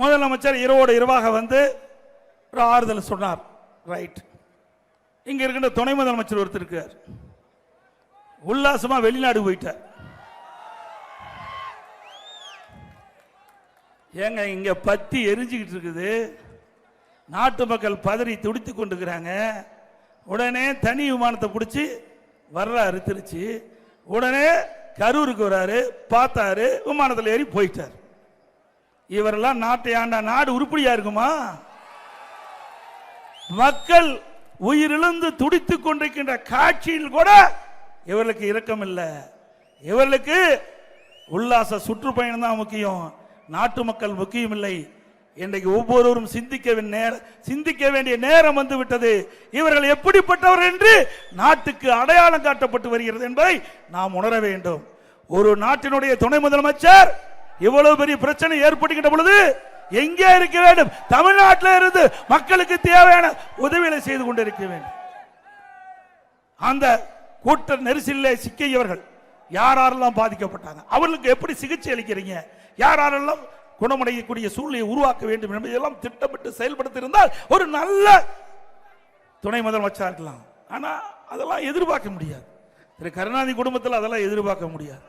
முதலமைச்சர் இரவோடு இரவாக வந்து ஒரு ஆறுதல் சொன்னார். ரைட் இங்க இருக்கின்ற துணை முதலமைச்சர் ஒருத்தர் இருக்கார். உல்லாசமா வெளிநாடு போயிட்டார். ஏங்க இங்க பத்தி எரிஞ்சுக்கிட்டு இருக்குது. நாட்டு மக்கள் பதறி துடித்து கொண்டுக்கிறாங்க உடனே தனி விமானத்தை பிடிச்சி வர்றாரு திருச்சி. உடனே கரூருக்கு வராரு பார்த்தாரு விமானத்தில் ஏறி போயிட்டார். இவரெல்லாம் நாட்டை ஆண்டா நாடு உருப்படியா இருக்குமா? மக்கள் உயிரிழந்து துடித்துக் கொண்டிருக்கின்ற காட்சியில் கூட இவர்களுக்கு இரக்கம் இல்லை இவர்களுக்கு உல்லாச சுற்றுப்பயணம் தான் முக்கியம். நாட்டு மக்கள் முக்கியம் இல்லை இன்றைக்கு ஒவ்வொருவரும் சிந்திக்க நேர- சிந்திக்க வேண்டிய நேரம் வந்து விட்டது. இவர்கள் எப்படிப்பட்டவர் என்று நாட்டுக்கு அடையாளம் காட்டப்பட்டு வருகிறது என்பதை நாம் உணர வேண்டும். ஒரு நாட்டினுடைய துணை முதலமைச்சர் இவ்வளவு பெரிய பிரச்சனை ஏற்படுகின்ற பொழுது எங்கே இருக்க வேண்டும்? தமிழ்நாட்டில் இருந்து மக்களுக்கு தேவையான உதவிகளை செய்து கொண்டிருக்க வேண்டும். அந்த கூட்ட நெரிசலில் சிக்கியவர்கள் யாரெல்லாம் பாதிக்கப்பட்டாங்க? அவர்களுக்கு எப்படி சிகிச்சை அளிக்கிறீங்க? யார் யாரெல்லாம் குணமடையக்கூடிய சூழ்நிலையை உருவாக்க வேண்டும் என்பதெல்லாம் திட்டமிட்டு செயல்படுத்தியிருந்தால் ஒரு நல்ல துணை முதலமைச்சா இருக்கலாம். ஆனால் அதெல்லாம் எதிர்பார்க்க முடியாது. திரு கருணாநிதி குடும்பத்தில் அதெல்லாம் எதிர்பார்க்க முடியாது.